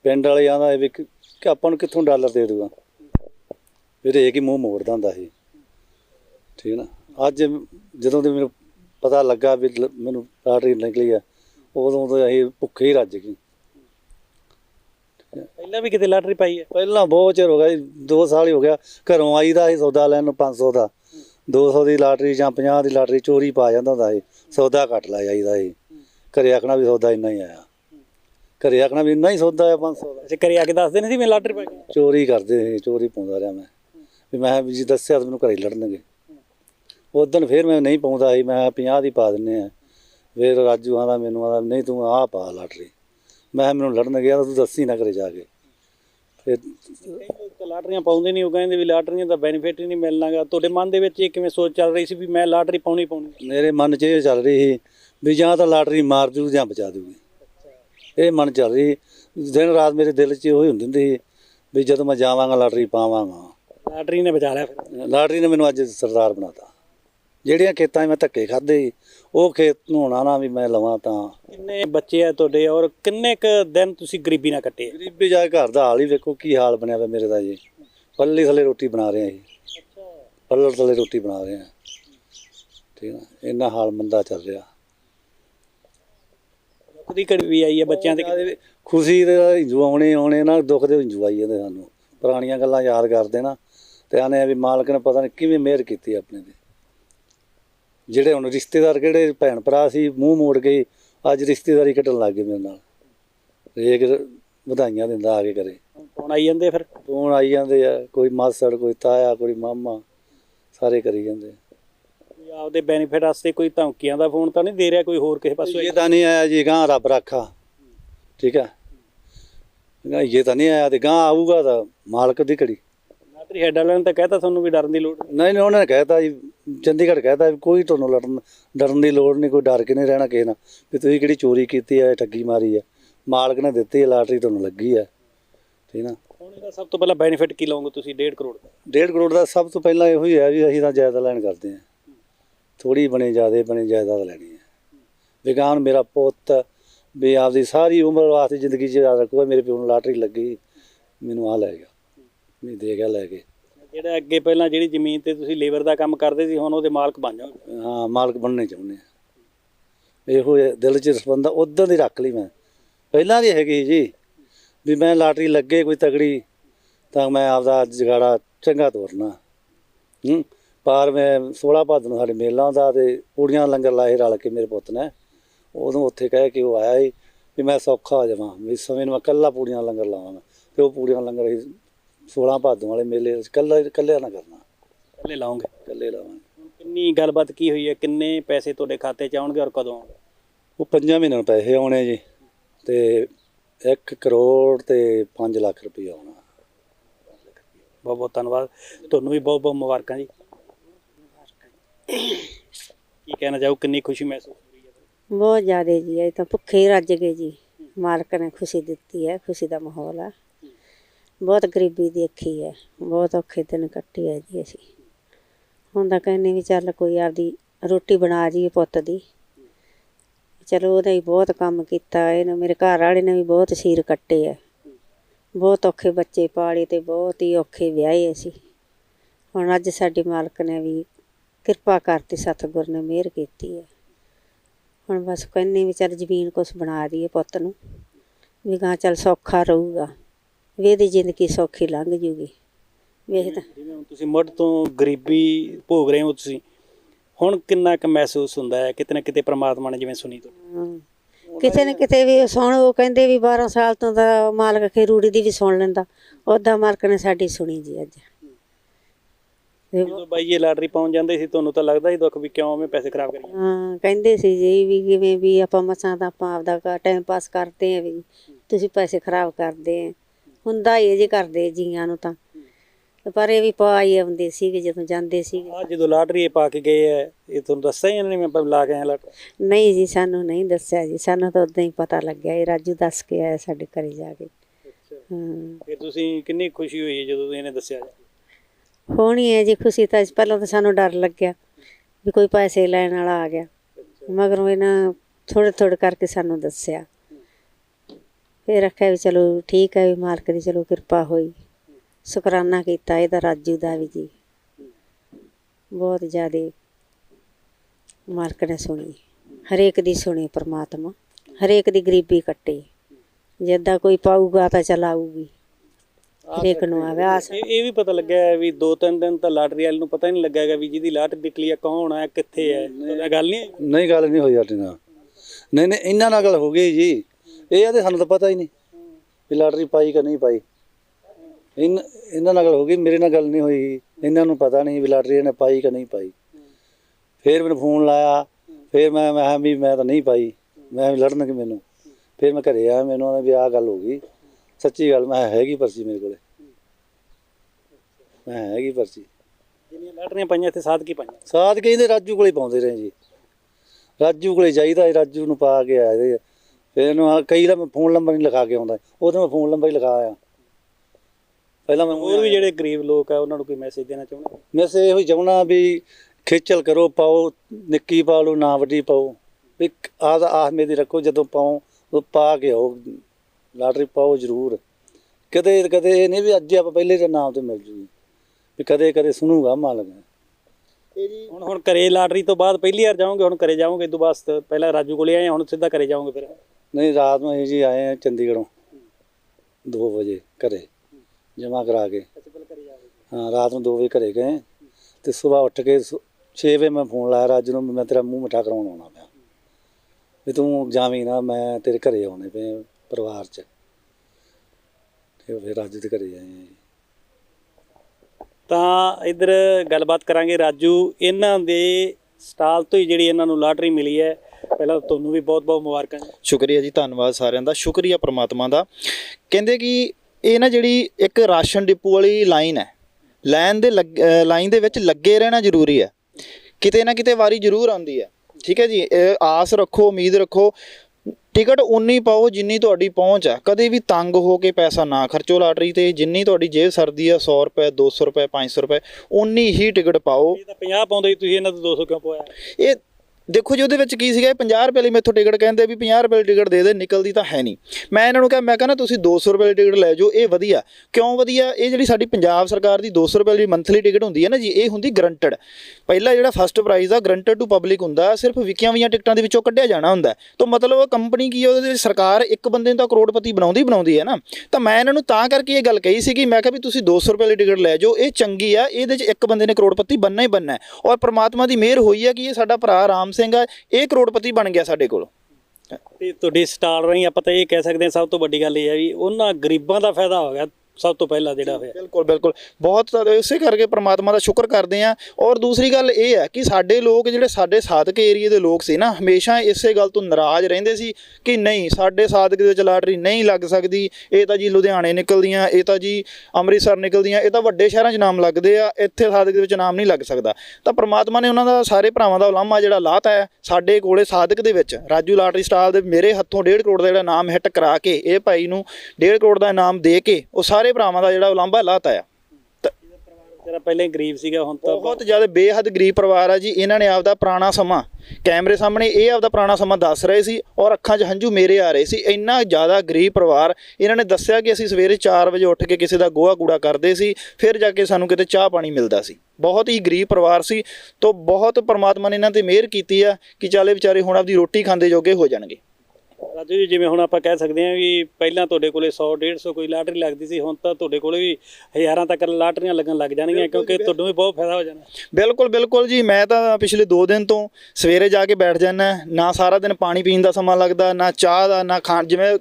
ਪਿੰਡ ਵਾਲੇ ਆਂਦਾ ਵੀ ਕਿ ਆਪਾਂ ਨੂੰ ਕਿੱਥੋਂ ਡਾਲਰ ਦੇ ਦੂਗਾ? ਫਿਰ ਇਹ ਕਿ ਮੂੰਹ ਮੋੜਦਾ ਹੁੰਦਾ ਸੀ। ਠੀਕ ਹੈ ਨਾ? ਅੱਜ ਜਦੋਂ ਦੀ ਮੈਨੂੰ ਪਤਾ ਲੱਗਾ ਵੀ ਮੈਨੂੰ ਲਾਟਰੀ ਨਿਕਲੀ ਆ ਉਦੋਂ ਤੋਂ ਅਸੀਂ ਭੁੱਖੇ ਹੀ ਰੱਜ ਗਏ। ਪਹਿਲਾਂ ਵੀ ਕਿਤੇ ਲਾਟਰੀ ਪਾਈ ਹੈ ਪਹਿਲਾਂ ਬਹੁਤ ਚਿਰ ਹੋ ਗਿਆ 2 ਸਾਲ ਹੀ ਹੋ ਗਿਆ। ਘਰੋਂ ਆਈਦਾ ਸੀ ਸੌਦਾ ਲੈਣ ਨੂੰ 500 ਦਾ। 200 ਦੀ ਲਾਟਰੀ ਜਾਂ 50 ਦੀ ਲਾਟਰੀ ਚੋਰੀ ਪਾ ਜਾਂਦਾ ਹੁੰਦਾ ਸੀ। ਸੌਦਾ ਘੱਟ ਲੈ ਜਾਈਦਾ ਸੀ। ਘਰੇ ਆਖਣਾ ਵੀ ਸੌਦਾ ਇੰਨਾ ਹੀ ਆਇਆ। ਘਰੇ ਆਖਣਾ ਵੀ ਇੰਨਾ ਹੀ ਸੌਦਾ ਆਇਆ 500 ਦਾ। ਅੱਛਾ ਘਰੇ ਆ ਕੇ ਦੱਸਦੇ ਨਹੀਂ ਸੀ ਮੈਂ ਲਾਟਰੀ ਪਾਈ ਹੈ। ਚੋਰੀ ਕਰਦੇ ਸੀ ਚੋਰੀ ਪਾਉਂਦਾ ਰਿਹਾ ਮੈਂ। ਵੀ ਮੈਂ ਕਿਹਾ ਵੀ ਜੀ ਦੱਸਿਆ ਤਾਂ ਮੈਨੂੰ ਘਰੇ ਲੜਨਗੇ। ਉਦੋਂ ਫਿਰ ਮੈਂ ਨਹੀਂ ਪਾਉਂਦਾ ਸੀ ਮੈਂ ਕਿਹਾ 50 ਦੀ ਪਾ ਦਿੰਨੇ ਆ। ਫਿਰ ਰਾਜੂ ਆਂਦਾ ਮੈਨੂੰ ਆਂਦਾ ਨਹੀਂ ਤੂੰ ਆਹ ਪਾ ਲਾਟਰੀ। ਮੈਂ ਕਿਹਾ ਮੈਨੂੰ ਲੜਨ ਗਿਆ ਤੂੰ ਦੱਸੀ ਨਾ ਘਰੇ ਜਾ ਕੇ। ਫਿਰ ਲਾਟਰੀਆਂ ਪਾਉਂਦੇ ਨਹੀਂ ਉਹ ਕਹਿੰਦੇ ਵੀ ਲਾਟਰੀਆਂ ਦਾ ਬੈਨੀਫਿਟ ਹੀ ਨਹੀਂ ਮਿਲਣਾਗਾ। ਤੁਹਾਡੇ ਮਨ ਦੇ ਵਿੱਚ ਇਹ ਕਿਵੇਂ ਸੋਚ ਚੱਲ ਰਹੀ ਸੀ ਵੀ ਮੈਂ ਲਾਟਰੀ ਪਾਉਣੀ ਪਾਉਣੀ? ਮੇਰੇ ਮਨ 'ਚ ਇਹ ਚੱਲ ਰਹੀ ਸੀ ਵੀ ਜਾਂ ਤਾਂ ਲਾਟਰੀ ਮਾਰ ਦੂ ਜਾਂ ਬਚਾ ਦੂਗੀ। ਇਹ ਮਨ ਚੱਲ ਰਹੀ ਦਿਨ ਰਾਤ ਮੇਰੇ ਦਿਲ 'ਚ ਉਹੀ ਹੁੰਦੀ ਹੁੰਦੀ ਸੀ ਵੀ ਜਦੋਂ ਮੈਂ ਜਾਵਾਂਗਾ ਲਾਟਰੀ ਪਾਵਾਂਗਾ। ਲਾਟਰੀ ਨੇ ਬਚਾ ਲਿਆ ਫਿਰ। ਲਾਟਰੀ ਨੇ ਮੈਨੂੰ ਅੱਜ ਸਰਦਾਰ ਬਣਾਤਾ। ਜਿਹੜੀਆਂ ਖੇਤਾਂ 'ਚ ਮੈਂ ਧੱਕੇ ਖਾਦੇ ਉਹ ਖੇਤ ਨੂੰ ਹੋਣਾ ਨਾ ਵੀ ਮੈਂ ਲਵਾਂ ਤਾਂ। ਕਿੰਨੇ ਬੱਚੇ ਆ ਤੁਹਾਡੇ ਔਰ ਕਿੰਨੇ ਕ ਦਿਨ ਤੁਸੀਂ ਗਰੀਬੀ ਨਾਲ ਕੱਟੇ? ਆ? ਗਰੀਬੀ ਜਾ ਕੇ ਘਰ ਦਾ ਹਾਲ ਹੀ ਵੇਖੋ ਕੀ ਹਾਲ ਬਣਿਆ ਵਾ ਮੇਰੇ ਦਾ ਜੀ। ਪੱਲੀ ਥੱਲੇ ਰੋਟੀ ਬਣਾ ਰਹੇ ਆ ਜੀ ਪੱਲਰ ਥੱਲੇ ਰੋਟੀ ਬਣਾ ਰਹੇ। ਆ ਠੀਕ ਹੈ ਨਾ ਇੰਨਾ ਹਾਲ ਮੰਦਾ ਚੱਲ ਰਿਹਾ। ਦੁੱਖ ਦੀ ਘੜੀ ਵੀ ਆਈ ਹੈ ਬੱਚਿਆਂ ਦੇ ਦੇ ਖੁਸ਼ੀ ਦੇ ਹਿੰਜੂ ਆਉਣੇ ਆਉਣੇ ਨਾ ਦੁੱਖ ਦੇ ਹਿੰਜੂ ਆਈ ਜਾਂਦੇ ਸਾਨੂੰ। ਪੁਰਾਣੀਆਂ ਗੱਲਾਂ ਯਾਦ ਕਰਦੇ ਨਾ ਤੇ ਆਨੇ ਵੀ ਮਾਲਕ ਨੇ ਪਤਾ ਨਹੀਂ ਕਿਵੇਂ ਮਿਹਰ ਕੀਤੀ ਆਪਣੇ ਤੇ। ਜਿਹੜੇ ਹੁਣ ਰਿਸ਼ਤੇਦਾਰ ਕਿਹੜੇ ਭੈਣ ਭਰਾ ਸੀ ਮੂੰਹ ਮੋੜ ਗਏ ਅੱਜ ਰਿਸ਼ਤੇਦਾਰੀ ਕੱਢਣ ਲੱਗ ਗਏ ਮੇਰੇ ਨਾਲ। ਰੇਕ ਵਧਾਈਆਂ ਦਿੰਦਾ ਆ ਕੇ ਕਰੇ ਫੋਨ ਆਈ ਜਾਂਦੇ ਫਿਰ? ਫੋਨ ਆਈ ਜਾਂਦੇ ਆ? ਕੋਈ ਮਾਸੜ ਕੋਈ ਤਾਇਆ ਕੋਈ ਮਾਮਾ ਸਾਰੇ ਕਰੀ ਜਾਂਦੇ ਆਪਦੇ ਬੈਨੀਫਿਟ ਵਾਸਤੇ ਕੋਈ ਧਮਕੀਆਂ ਦਾ ਫੋਨ ਤਾਂ ਨਹੀਂ ਦੇ ਰਿਹਾ ਕੋਈ ਹੋਰ ਕਿਸੇ ਪਾਸੋਂ ਇਹ ਤਾਂ ਨਹੀਂ ਆਇਆ ਜੀ ਗਾਂ ਰੱਬ ਰੱਖਾ। ਠੀਕ ਆ ਗਾਂ ਇਹ ਤਾਂ ਨਹੀਂ ਆਇਆ ਤੇ ਗਾਂ ਆਊਗਾ ਤਾਂ ਮਾਲਕ ਦੀ ਘੜੀ। ਲਾਟਰੀ ਹੈਡ ਵਾਲਿਆਂ ਨੇ ਤਾਂ ਕਹਿਤਾ ਤੁਹਾਨੂੰ ਵੀ ਡਰਨ ਦੀ ਲੋੜ ਨਹੀਂ। ਨਹੀਂ ਨਹੀਂ ਉਹਨਾਂ ਨੇ ਕਹਿਤਾ ਜੀ ਚੰਡੀਗੜ੍ਹ ਕਹਿਤਾ ਵੀ ਕੋਈ ਤੁਹਾਨੂੰ ਲੜਨ ਡਰਨ ਦੀ ਲੋੜ ਨਹੀਂ ਕੋਈ ਡਰ ਕੇ ਨਹੀਂ ਰਹਿਣਾ ਕਿਸੇ ਨਾਲ। ਵੀ ਤੁਸੀਂ ਕਿਹੜੀ ਚੋਰੀ ਕੀਤੀ ਹੈ ਠੱਗੀ ਮਾਰੀ ਹੈ। ਮਾਲਕ ਨੇ ਦਿੱਤੀ ਹੈ ਲਾਟਰੀ ਤੁਹਾਨੂੰ ਲੱਗੀ ਹੈ। ਠੀਕ ਨਾ? ਹੁਣ ਇਹਦਾ ਸਭ ਤੋਂ ਪਹਿਲਾਂ ਬੈਨੀਫਿਟ ਕੀ ਲਓਗੇ ਤੁਸੀਂ 1.5 ਕਰੋੜ ਦਾ? ਡੇਢ ਕਰੋੜ ਦਾ ਸਭ ਤੋਂ ਪਹਿਲਾਂ ਇਹੋ ਹੀ ਹੈ ਵੀ ਅਸੀਂ ਤਾਂ ਜਾਇਦਾਦ ਲੈਣ ਕਰਦੇ ਹਾਂ। ਥੋੜੀ ਬਣੇ ਜਿਆਦੇ ਬਣੇ ਜਾਇਦਾਦ ਲੈਣੀ ਹੈ। ਵਿਗਾਨ ਮੇਰਾ ਪੁੱਤ ਵੀ ਆਪਦੀ ਸਾਰੀ ਉਮਰ ਵਾਸਤੇ ਜ਼ਿੰਦਗੀ 'ਚ ਯਾਦ ਰੱਖੂਗਾ ਮੇਰੇ ਪਿਓ ਨੂੰ ਲਾਟਰੀ ਲੱਗੀ ਮੈਨੂੰ ਆ ਲੈ ਗਿਆ ਵੀ ਦੇ ਗਿਆ ਲੈ ਕੇ ਜਿਹੜਾ ਅੱਗੇ ਪਹਿਲਾਂ ਜਿਹੜੀ ਜ਼ਮੀਨ ਤੇ ਤੁਸੀਂ ਲੇਬਰ ਦਾ ਕੰਮ ਕਰਦੇ ਸੀ ਹੁਣ ਉਹਦੇ ਮਾਲਕ ਬਣ ਜਾਓਗੇ ਹਾਂ ਮਾਲਕ ਬਣਨੇ ਚਾਹੁੰਦੇ ਆ। ਇਹੋ ਦਿਲ 'ਚ ਰਸਬੰਦਾ ਉਦੋਂ ਦੀ ਰੱਖ ਲਈ ਮੈਂ। ਪਹਿਲਾਂ ਦੀ ਹੈਗੀ ਜੀ ਵੀ ਮੈਂ ਲਾਟਰੀ ਲੱਗੇ ਕੋਈ ਤਗੜੀ ਤਾਂ ਮੈਂ ਆਪਦਾ ਜਗਾੜਾ ਚੰਗਾ ਤੋਰਨਾ। ਹੂੰ ਪਰ ਮੈਂ 16 ਭਾਦ ਨੂੰ ਸਾਡੇ ਮੇਲਾ ਹੁੰਦਾ ਤੇ ਪੂੜੀਆਂ ਲੰਗਰ ਲਾਏ ਰਲ ਕੇ ਮੇਰੇ ਪੁੱਤ ਨੇ। ਉਦੋਂ ਉੱਥੇ ਕਹਿ ਕੇ ਉਹ ਆਇਆ ਸੀ ਵੀ ਮੈਂ ਸੌਖਾ ਹੋ ਜਾਵਾਂ ਵੀ ਸਮੇਂ ਨੂੰ ਮੈਂ ਕੱਲਾ ਪੂੜੀਆਂ ਲੰਗਰ ਲਾਵਾਂਗਾ ਤੇ ਉਹ ਪੂੜੀਆਂ ਲੰਗਰ ਅਸੀਂ 16 ਭਾਦੋਂ ਵਾਲੇ ਮੇਲੇ ਵਿੱਚ ਕੱਲਾ ਕੱਲਿਆ ਨਾ ਕਰਨਾ। ਪਹਿਲੇ ਲਾਓਗੇ ਕੱਲੇ ਲਾਵਾਂਗੇ। ਕਿੰਨੀ ਗੱਲਬਾਤ ਕੀ ਹੋਈ ਹੈ? ਕਿੰਨੇ ਪੈਸੇ ਤੁਹਾਡੇ ਖਾਤੇ 'ਚ ਆਉਣਗੇ ਔਰ ਕਦੋਂ ਆਉਣਗੇ? ਉਹ ਪੰਜਾਂ ਮਹੀਨਿਆਂ ਨੂੰ ਪੈਸੇ ਆਉਣੇ ਜੀ ਤੇ 1 ਕਰੋੜ ਤੇ 5 ਲੱਖ ਰੁਪਏ ਆਉਣਾ। ਬਹੁਤ ਬਹੁਤ ਧੰਨਵਾਦ। ਤੁਹਾਨੂੰ ਵੀ ਬਹੁਤ ਬਹੁਤ ਮੁਬਾਰਕਾਂ ਜੀ। ਕੀ ਕਹਿਣਾ ਚਾਹੋ? ਕਿੰਨੀ ਖੁਸ਼ੀ ਮਹਿਸੂਸ ਹੋ ਰਹੀ ਹੈ ਬਹੁਤ ਜ਼ਿਆਦਾ ਜੀ, ਇਹ ਤਾਂ ਭੁੱਖੇ ਹੀ ਰੱਜ ਗਏ ਜੀ। ਮਾਲਕ ਨੇ ਖੁਸ਼ੀ ਦਿੱਤੀ ਹੈ, ਖੁਸ਼ੀ ਦਾ ਮਾਹੌਲ ਆ। ਬਹੁਤ ਗਰੀਬੀ ਦੇਖੀ ਹੈ, ਬਹੁਤ ਔਖੇ ਦਿਨ ਕੱਟੇ ਹੈ ਜੀ ਅਸੀਂ। ਹੁਣ ਤਾਂ ਕਹਿੰਦੇ ਵੀ ਚੱਲ ਕੋਈ ਆਪਦੀ ਰੋਟੀ ਬਣਾ ਜੀ ਪੁੱਤ ਦੀ। ਚਲੋ ਉਹਦਾ ਹੀ ਬਹੁਤ ਕੰਮ ਕੀਤਾ, ਇਹਨੇ ਮੇਰੇ ਘਰ ਵਾਲੇ ਨੇ ਵੀ ਬਹੁਤ ਸੀਰ ਕੱਟੇ ਆ। ਬਹੁਤ ਔਖੇ ਬੱਚੇ ਪਾਲੇ ਤੇ ਬਹੁਤ ਹੀ ਔਖੇ ਵਿਆਹੇ ਅਸੀਂ। ਹੁਣ ਅੱਜ ਸਾਡੀ ਮਾਲਕ ਨੇ ਵੀ ਕਿਰਪਾ ਕਰਤੀ ਸਤਿਗੁਰ ਨੇ ਮਿਹਰ ਕੀਤੀ ਹੈ। ਹੁਣ ਬਸ ਕਹਿੰਨੇ ਵੀ ਚੱਲ ਜ਼ਮੀਨ ਕੁਛ ਬਣਾ ਦਈਏ ਪੁੱਤ ਨੂੰ। ਵੀ ਗਾਂ ਚੱਲ ਸੌਖਾ ਰਹੂਗਾ। ਵੀ ਇਹਦੀ ਜ਼ਿੰਦਗੀ ਸੌਖੀ ਲੰਘ ਜੂਗੀ। ਵੇਖ ਤਾਂ ਜਿਵੇਂ ਹੁਣ ਤੁਸੀਂ ਮੁੱਢ ਤੋਂ ਗਰੀਬੀ ਭੋਗ ਰਹੇ ਹੋ ਤੁਸੀਂ ਹੁਣ ਕਿੰਨਾ ਕੁ ਮਹਿਸੂਸ ਹੁੰਦਾ ਹੈ? ਕਿਤੇ ਨਾ ਕਿਤੇ ਪ੍ਰਮਾਤਮਾ ਨੇ ਜਿਵੇਂ ਸੁਣੀ ਹਾਂ। ਕਿਤੇ ਨਾ ਕਿਤੇ ਵੀ ਸੁਣ ਉਹ ਕਹਿੰਦੇ ਵੀ 12 ਸਾਲ ਤੋਂ ਦਾ ਮਾਲਕ ਖੇ ਰੂੜੀ ਦੀ ਵੀ ਸੁਣ ਲੈਂਦਾ। ਉਹਦਾ ਮਾਲਕ ਨੇ ਸਾਡੀ ਸੁਣੀ ਜੀ ਅੱਜ। ਤੇ ਜਦੋਂ ਬਾਈ ਇਹ ਲਾਟਰੀ ਪਾਉਣ ਜਾਂਦੇ ਸੀ ਤੁਹਾਨੂੰ ਤਾਂ ਲੱਗਦਾ ਸੀ ਦੁੱਖ ਵੀ ਕਿਉਂ ਐਵੇਂ ਪੈਸੇ ਖਰਾਬ ਕਰੀਏ? ਹਾਂ ਕਹਿੰਦੇ ਸੀ ਜੀ ਵੀ ਕਿਵੇਂ ਵੀ ਆਪਾਂ ਮਸਾਂ ਤਾਂ ਆਪਾਂ ਆਪਦਾ ਟਾਈਮ ਪਾਸ ਕਰਦੇ ਆ ਵੀ ਤੁਸੀਂ ਪੈਸੇ ਖਰਾਬ ਕਰਦੇ ਆ। ਹੁੰਦਾ ਹੀ ਹੈ ਜੀ ਕਰਦੇ ਜੀਆਂ ਨੂੰ ਤਾਂ। ਪਰ ਇਹ ਵੀ ਪਾ ਹੀ ਆਉਂਦੇ ਸੀਗੇ ਜਦੋਂ ਜਾਂਦੇ ਸੀਗੇ। ਆ ਜਦੋਂ ਲਾਟਰੀ ਇਹ ਪਾ ਕੇ ਗਏ ਹੈ ਇਹ ਤੁਹਾਨੂੰ ਦੱਸਿਆ ਇਹਨਾਂ ਨੇ ਮੈਂ ਲਾ ਕੇ ਆਇਆ ਲਾਟਰੀ ਨਹੀਂ ਜੀ ਸਾਨੂੰ ਨਹੀਂ ਦੱਸਿਆ ਜੀ। ਸਾਨੂੰ ਤਾਂ ਉਦਾਂ ਹੀ ਪਤਾ ਲੱਗਿਆ ਇਹ ਰਾਜੂ ਦੱਸ ਕੇ ਆਇਆ ਸਾਡੇ ਘਰੇ ਜਾ ਕੇ। ਹਾਂ। ਫਿਰ ਤੁਸੀਂ ਕਿੰਨੀ ਖੁਸ਼ੀ ਹੋਈ ਜਦੋਂ ਇਹਨੇ ਦੱਸਿਆ? ਹੋਣੀ ਹੈ ਜੀ ਖੁਸ਼ੀ ਤਾਂ ਪਹਿਲਾਂ ਤਾਂ ਸਾਨੂੰ ਡਰ ਲੱਗਿਆ ਵੀ ਕੋਈ ਪੈਸੇ ਲੈਣ ਵਾਲਾ ਆ ਗਿਆ। ਮਗਰੋਂ ਇਹਨਾਂ ਥੋੜੇ ਥੋੜੇ ਕਰਕੇ ਸਾਨੂੰ ਦੱਸਿਆ। ਫਿਰ ਆਖਿਆ ਵੀ ਚਲੋ ਠੀਕ ਹੈ ਵੀ ਮਾਲਕ ਦੀ ਚਲੋ ਕਿਰਪਾ ਹੋਈ। ਸ਼ੁਕਰਾਨਾ ਕੀਤਾ ਇਹਦਾ ਰਾਜੂ ਦਾ ਵੀ ਜੀ। ਬਹੁਤ ਜ਼ਿਆਦਾ ਮਾਲਕ ਨੇ ਸੁਣੀ। ਹਰੇਕ ਦੀ ਸੁਣੀ ਪ੍ਰਮਾਤਮਾ। ਹਰੇਕ ਦੀ ਗਰੀਬੀ ਕੱਟੇ। ਜਿੱਦਾਂ ਕੋਈ ਪਾਊਗਾ ਤਾਂ ਚਲਾਊਗੀ। ਹਰੇਕ ਨੂੰ ਆਵੇ ਆਸ ਇਹ ਇਹ ਵੀ ਪਤਾ ਲੱਗਿਆ ਹੈ ਵੀ ਦੋ ਤਿੰਨ ਦਿਨ ਤਾਂ ਲਾਟਰੀ ਵਾਲੇ ਨੂੰ ਪਤਾ ਹੀ ਨਹੀਂ ਲੱਗਾ ਹੈਗਾ ਵੀ ਜਿਹਦੀ ਲਾਟਰੀ ਨਿਕਲੀ ਹੈ ਕੌਣ ਹੈ ਕਿੱਥੇ ਹੈ। ਇਹ ਗੱਲ ਨਹੀਂ ਹੋਈ? ਨਹੀਂ ਗੱਲ ਨਹੀਂ ਹੋਈ ਸਾਡੇ ਨਾਲ। ਨਹੀਂ ਨਹੀਂ ਇਹਨਾਂ ਨਾਲ ਗੱਲ ਹੋ ਗਈ ਜੀ। ਇਹ ਆ ਤੇ ਸਾਨੂੰ ਤਾਂ ਪਤਾ ਹੀ ਨਹੀਂ ਵੀ ਲਾਟਰੀ ਪਾਈ ਕਿ ਨਹੀਂ ਪਾਈ। ਇਨ ਇਹਨਾਂ ਨਾਲ ਗੱਲ ਹੋ ਗਈ ਮੇਰੇ ਨਾਲ ਗੱਲ ਨਹੀਂ ਹੋਈ। ਇਹਨਾਂ ਨੂੰ ਪਤਾ ਨਹੀਂ ਵੀ ਲਾਟਰੀ ਇਹਨੇ ਪਾਈ ਕਿ ਨਹੀਂ ਪਾਈ। ਫਿਰ ਮੈਨੂੰ ਫੋਨ ਲਾਇਆ। ਫਿਰ ਮੈਂ ਮੈਂ ਕਿਹਾ ਵੀ ਮੈਂ ਤਾਂ ਨਹੀਂ ਪਾਈ। ਮੈਂ ਵੀ ਲੜਨਗੇ ਮੈਨੂੰ। ਫਿਰ ਮੈਂ ਘਰੇ ਆਇਆ ਮੈਨੂੰ ਉਹਨਾਂ ਵੀ ਆਹ ਗੱਲ ਹੋ ਗਈ। ਸੱਚੀ ਗੱਲ ਮੈਂ ਹੈਗੀ ਪਰਚੀ ਮੇਰੇ ਕੋਲੇ। ਮੈਂ ਹੈਗੀ ਪਰਚੀ। ਜਿਹੜੀਆਂ ਲਾਟਰੀਆਂ ਪਾਈਆਂ ਇੱਥੇ ਸਾਧ ਕੀ ਪਾਈਆਂ? ਸਾਧ ਕਹਿੰਦੇ ਰਾਜੂ ਕੋਲੇ ਪਾਉਂਦੇ ਰਹੇ ਜੀ। ਰਾਜੂ ਕੋਲੇ ਜਾਈਦਾ ਸੀ, ਰਾਜੂ ਨੂੰ ਪਾ ਕੇ ਆਏ ਦੇ ਫਿਰ ਇਹਨੂੰ ਆ- ਕਈ ਦਾ ਮੈਂ ਫੋਨ ਨੰਬਰ ਨਹੀਂ ਲਿਖਾ ਕੇ ਆਉਂਦਾ। ਉਦੋਂ ਮੈਂ ਫੋਨ ਨੰਬਰ ਹੀ ਲਿਖਾ ਆਇਆ। ਪਹਿਲਾਂ ਮੈਂ ਹੋਰ ਵੀ ਜਿਹੜੇ ਗਰੀਬ ਲੋਕ ਆ ਉਹਨਾਂ ਨੂੰ ਕੋਈ ਮੈਸੇਜ ਦੇਣਾ ਚਾਹੁੰਦੇ? ਮੈਂ ਸੇ ਇਹੋ ਹੀ ਚਾਹੁੰਦਾ ਵੀ ਖੇਚਲ ਕਰੋ ਪਾਓ ਨਿੱਕੀ ਪਾ ਲਓ ਨਾ ਵੱਡੀ ਪਾਓ। ਵੀ ਆਹ ਆਹ ਮੇਰੀ ਰੱਖੋ ਜਦੋਂ ਪਾਓ ਉਹ ਪਾ ਕੇ ਆਓ। ਲਾਟਰੀ ਪਾਓ ਜ਼ਰੂਰ। ਕਦੇ ਕਦੇ ਇਹ ਨਹੀਂ ਵੀ ਅੱਜ ਆਪਾਂ ਪਹਿਲੇ ਦੇ ਨਾਮ ਤੇ ਮਿਲ ਜੂਗੀ। ਵੀ ਕਦੇ ਕਦੇ ਸੁਣੂਗਾ ਮਾਲਕ। ਹੁਣ ਹੁਣ ਘਰੇ ਲਾਟਰੀ ਤੋਂ ਬਾਅਦ ਪਹਿਲੀ ਵਾਰ ਜਾਓਗੇ ਹੁਣ ਘਰੇ ਜਾਓਗੇ ਤੋਂ ਬਾਅਦ ਪਹਿਲਾਂ ਰਾਜੂ ਕੋਲੇ ਆਏ ਹੁਣ ਸਿੱਧਾ ਘਰੇ ਜਾਓਗੇ ਫਿਰ? ਨਹੀਂ ਰਾਤ ਨੂੰ ਅਸੀਂ ਜੀ ਆਏ ਆ ਚੰਡੀਗੜ੍ਹੋਂ। 2 ਵਜੇ ਘਰੇ ਜਮਾ ਕਰਾ ਕੇ। ਹਾਂ ਰਾਤ ਨੂੰ 2 ਵਜੇ ਘਰੇ ਗਏ। ਤੇ ਸਵੇਰ ਉੱਠ ਕੇ 6 ਵਜੇ ਮੈਂ ਫੋਨ ਲਾਇਆ ਰਾਜੂ ਨੂੰ ਮੈਂ ਤੇਰਾ ਮੂੰਹ ਮਿੱਠਾ ਕਰਾਉਣ ਆਉਣਾ ਪਿਆ। ਵੀ ਤੂੰ ਜਾਵੀਂ ਨਾ ਮੈਂ ਤੇਰੇ ਘਰੇ ਆਉਣੇ ਪਏ। ਪਰਿਵਾਰ 'ਚ। ਤੇ ਫਿਰ ਅੱਜ ਦੇ ਘਰੇ ਆਏ ਹਾਂ। ਜੀ ਤਾਂ ਇੱਧਰ ਗੱਲਬਾਤ ਕਰਾਂਗੇ ਰਾਜੂ, ਇਹਨਾਂ ਦੇ ਸਟਾਲ ਤੋਂ ਹੀ ਜਿਹੜੀ ਇਹਨਾਂ ਨੂੰ ਲਾਟਰੀ ਮਿਲੀ ਹੈ। ਪਹਿਲਾਂ ਤੁਹਾਨੂੰ ਵੀ ਬਹੁਤ-ਬਹੁਤ ਮੁਬਾਰਕਾਂ ਸ਼ੁਕਰੀਆ ਜੀ, ਧੰਨਵਾਦ ਸਾਰਿਆਂ ਦਾ। ਸ਼ੁਕਰੀਆ ਪ੍ਰਮਾਤਮਾ ਦਾ। ਕਹਿੰਦੇ ਕਿ ਇਹ ਨਾ ਜਿਹੜੀ ਇੱਕ ਰਾਸ਼ਨ ਡਿਪੂ ਵਾਲੀ ਲਾਈਨ ਹੈ, ਲਾਈਨ ਦੇ ਲਾਈਨ ਦੇ ਵਿੱਚ ਲੱਗੇ ਰਹਿਣਾ ਜ਼ਰੂਰੀ ਹੈ। ਕਿਤੇ ਨਾ ਕਿਤੇ ਵਾਰੀ ਜ਼ਰੂਰ ਆਉਂਦੀ ਹੈ। ਠੀਕ ਹੈ ਜੀ ਆਸ ਰੱਖੋ, ਉਮੀਦ ਰੱਖੋ। ਟਿਕਟ ਉਨੀ ਪਾਓ ਜਿੰਨੀ ਤੁਹਾਡੀ ਪਹੁੰਚ ਹੈ ਕਦੇ ਵੀ ਤੰਗ ਹੋ ਕੇ ਪੈਸਾ ਨਾ ਖਰਚੋ ਲਾਟਰੀ ਤੇ ਜਿੰਨੀ ਤੁਹਾਡੀ ਜੇਬ ਸਰਦੀ ਆ 100 ਰੁਪਏ 200 ਰੁਪਏ 500 ਰੁਪਏ ਉਨੀ ਹੀ ਟਿਕਟ ਪਾਓ। ਇਹ ਤਾਂ 50 ਪਾਉਂਦੇ ਤੁਸੀਂ ਇਹਨਾਂ ਤੋਂ 200 ਕਿਉਂ ਪਵਾਇਆ? ਇਹ ਦੇਖੋ ਜੀ ਉਹਦੇ ਵਿੱਚ ਕੀ ਸੀਗਾ ਇਹ 50 ਰੁਪਏ ਲਈ ਮੈਥੋਂ ਟਿਕਟ ਕਹਿੰਦੇ ਵੀ 50 ਰੁਪਏ ਦੀ ਟਿਕਟ ਦੇ ਦੇ ਨਿਕਲਦੀ ਤਾਂ ਹੈ ਨਹੀਂ। ਮੈਂ ਇਹਨਾਂ ਨੂੰ ਕਿਹਾ ਮੈਂ ਕਹਿੰਦਾ ਤੁਸੀਂ 200 ਰੁਪਏ ਦੀ ਟਿਕਟ ਲੈ ਜਾਓ ਇਹ ਵਧੀਆ। ਕਿਉਂ ਵਧੀਆ? ਇਹ ਜਿਹੜੀ ਸਾਡੀ ਪੰਜਾਬ ਸਰਕਾਰ ਦੀ 200 ਰੁਪਏ ਦੀ ਮੰਥਲੀ ਟਿਕਟ ਹੁੰਦੀ ਹੈ ਨਾ ਜੀ ਇਹ ਹੁੰਦੀ ਗਰੰਟਡ ਪਹਿਲਾ ਜਿਹੜਾ ਫਸਟ ਪ੍ਰਾਈਜ਼ ਆ ਗਰੰਟਡ ਟੂ ਪਬਲਿਕ ਹੁੰਦਾ ਸਿਰਫ ਵਿਕੀਆਂ ਹੋਈਆਂ ਟਿਕਟਾਂ ਦੇ ਵਿੱਚੋਂ ਕੱਢਿਆ ਜਾਣਾ ਹੁੰਦਾ। ਤਾਂ ਮਤਲਬ ਕੰਪਨੀ ਕੀ ਆ, ਉਹਦੇ ਵਿੱਚ ਸਰਕਾਰ ਇੱਕ ਬੰਦੇ ਨੂੰ ਤਾਂ ਕਰੋੜਪਤੀ ਬਣਾਉਂਦੀ ਬਣਾਉਂਦੀ ਹੈ ਨਾ। ਤਾਂ ਮੈਂ ਇਹਨਾਂ ਨੂੰ ਤਾਂ ਕਰਕੇ ਇਹ ਗੱਲ ਕਹੀ ਸੀਗੀ ਮੈਂ ਕਿਹਾ ਵੀ ਤੁਸੀਂ 200 ਰੁਪਏ ਦੀ ਟਿਕਟ ਲੈ ਜਾਓ ਇਹ ਚੰਗੀ ਆ ਇਹਦੇ 'ਚ ਇੱਕ ਬੰਦੇ ਨੇ ਕਰੋੜਪਤੀ ਬੰਨਾ ਹੀ ਬੰਨਾ ਔਰ ਪ੍ਰਮਾਤਮਾ ਦੀ ਮਿਹਰ ਹੋਈ ਹੈ ਕਿ ਇਹ ਸਾਡਾ ਭਰਾ ਰਾਮ ਸਿੰਘ ਆ, ਇਹ ਕਰੋੜਪਤੀ ਬਣ ਗਿਆ ਸਾਡੇ ਕੋਲ। ਤੇ ਤੁਹਾਡੀ ਸਟਾਲ ਰਹੀ ਆਪਾਂ ਤਾਂ ਇਹ ਕਹਿ ਸਕਦੇ ਹਾਂ, ਸਭ ਤੋਂ ਵੱਡੀ ਗੱਲ ਇਹ ਹੈ ਵੀ ਉਹਨਾਂ ਗਰੀਬਾਂ ਦਾ ਫਾਇਦਾ ਹੋ ਗਿਆ। ਸਭ ਤੋਂ ਪਹਿਲਾਂ ਜਿਹੜਾ ਹੋਇਆ। ਬਿਲਕੁਲ ਬਿਲਕੁਲ। ਬਹੁਤ ਜ਼ਿਆਦਾ ਇਸੇ ਕਰਕੇ ਪ੍ਰਮਾਤਮਾ ਦਾ ਸ਼ੁਕਰ ਕਰਦੇ ਆ ਔਰ ਦੂਸਰੀ ਗੱਲ ਇਹ ਹੈ ਕਿ ਸਾਡੇ ਲੋਕ ਜਿਹੜੇ ਸਾਡੇ ਸਾਧਕ ਏਰੀਏ ਦੇ ਲੋਕ ਸੀ ਨਾ, ਹਮੇਸ਼ਾ ਇਸੇ ਗੱਲ ਤੋਂ ਨਾਰਾਜ਼ ਰਹਿੰਦੇ ਸੀ ਕਿ ਨਹੀਂ, ਸਾਡੇ ਸਾਧਕ ਦੇ ਵਿੱਚ ਲਾਟਰੀ ਨਹੀਂ ਲੱਗ ਸਕਦੀ। ਇਹ ਤਾਂ ਜੀ ਲੁਧਿਆਣੇ ਨਿਕਲਦੀਆਂ, ਇਹ ਤਾਂ ਜੀ ਅੰਮ੍ਰਿਤਸਰ ਨਿਕਲਦੀਆਂ, ਇਹ ਤਾਂ ਵੱਡੇ ਸ਼ਹਿਰਾਂ 'ਚ ਨਾਮ ਲੱਗਦੇ ਆ, ਇੱਥੇ ਸਾਧਕ ਦੇ ਵਿੱਚ ਨਾਮ ਨਹੀਂ ਲੱਗ ਸਕਦਾ। ਤਾਂ ਪ੍ਰਮਾਤਮਾ ਨੇ ਉਹਨਾਂ ਦਾ ਸਾਰੇ ਭਰਾਵਾਂ ਦਾ ਉਲਾਮਾ ਜਿਹੜਾ ਲਾਤਾ ਹੈ, ਸਾਡੇ ਕੋਲੇ ਸਾਧਕ ਦੇ ਵਿੱਚ, ਰਾਜੂ ਲਾਟਰੀ ਸਟਾਲ ਦੇ ਮੇਰੇ ਹੱਥੋਂ 1.5 ਕਰੋੜ ਦਾ ਜਿਹੜਾ ਨਾਮ ਹਿੱਟ ਕਰਾ ਕੇ, ਇਹ ਭਾਈ ਨੂੰ 1.5 ਕਰੋੜ ਦਾ ਇਨਾਮ ਦੇ ਕੇ, ਉਹ ਸਾਰੇ ਭਰਾਵਾਂ ਦਾ ਜਿਹੜਾ ਉਲਾਂਭਾ ਲਾਤਾ ਆ। ਜਿਹੜਾ ਪਹਿਲਾਂ ਗਰੀਬ ਸੀਗਾ ਹੁਣ ਤਾਂ ਬਹੁਤ ਜ਼ਿਆਦਾ ਬੇਹੱਦ ਗਰੀਬ ਪਰਿਵਾਰ ਆ ਜੀ। ਇਹਨਾਂ ਨੇ ਆਪਦਾ ਪੁਰਾਣਾ ਸਮਾਂ ਕੈਮਰੇ ਸਾਹਮਣੇ ਇਹ ਆਪਦਾ ਪੁਰਾਣਾ ਸਮਾਂ ਦੱਸ ਰਹੇ ਸੀ ਔਰ ਅੱਖਾਂ 'ਚ ਹੰਝੂ ਮੇਰੇ ਆ ਰਹੇ ਸੀ। ਇੰਨਾ ਜ਼ਿਆਦਾ ਗਰੀਬ ਪਰਿਵਾਰ ਇਹਨਾਂ ਨੇ ਦੱਸਿਆ ਕਿ ਅਸੀਂ ਸਵੇਰੇ 4 ਵਜੇ ਉੱਠ ਕੇ ਕਿਸੇ ਦਾ ਗੋਹਾ ਕੂੜਾ ਕਰਦੇ ਸੀ ਫਿਰ ਜਾ ਕੇ ਸਾਨੂੰ ਕਿਤੇ ਚਾਹ ਪਾਣੀ ਮਿਲਦਾ ਸੀ। ਬਹੁਤ ਹੀ ਗਰੀਬ ਪਰਿਵਾਰ ਸੀ। ਤੋਂ ਬਹੁਤ ਪਰਮਾਤਮਾ ਨੇ ਇਹਨਾਂ ਤੇ ਮਿਹਰ ਕੀਤੀ ਆ ਕਿ ਚਾਲੇ ਵਿਚਾਰੇ ਹੁਣ ਆਪਦੀ ਰੋਟੀ ਖਾਂਦੇ ਜੋਗੇ ਹੋ ਜਾਣਗੇ। ਰਾਜੂ ਜੀ ਜਿਵੇਂ ਹੁਣ ਆਪਾਂ ਕਹਿ ਸਕਦੇ ਹਾਂ ਵੀ ਪਹਿਲਾਂ ਤੁਹਾਡੇ ਕੋਲੇ 100 150 ਕੋਈ ਲਾਟਰੀ ਲੱਗਦੀ ਸੀ ਹੁਣ ਤਾਂ ਤੁਹਾਡੇ ਕੋਲੇ ਵੀ ਹਜ਼ਾਰਾਂ ਤੱਕ ਲਾਟਰੀਆਂ ਲੱਗਣ ਲੱਗ ਜਾਣਗੀਆਂ ਕਿਉਂਕਿ ਤੁਹਾਨੂੰ ਵੀ ਬਹੁਤ ਫਾਇਦਾ ਹੋ ਜਾਣਾ। ਬਿਲਕੁਲ ਬਿਲਕੁਲ ਜੀ ਮੈਂ ਤਾਂ ਪਿਛਲੇ 2 ਦਿਨ ਤੋਂ ਸਵੇਰੇ ਜਾ ਕੇ ਬੈਠ ਜਾਣਾ ਨਾ ਸਾਰਾ ਦਿਨ ਪਾਣੀ ਪੀਣ ਦਾ ਸਮਾਂ ਲੱਗਦਾ ਨਾ ਚਾਹ ਦਾ ਨਾ ਖਾਣ ਜਿਵੇਂ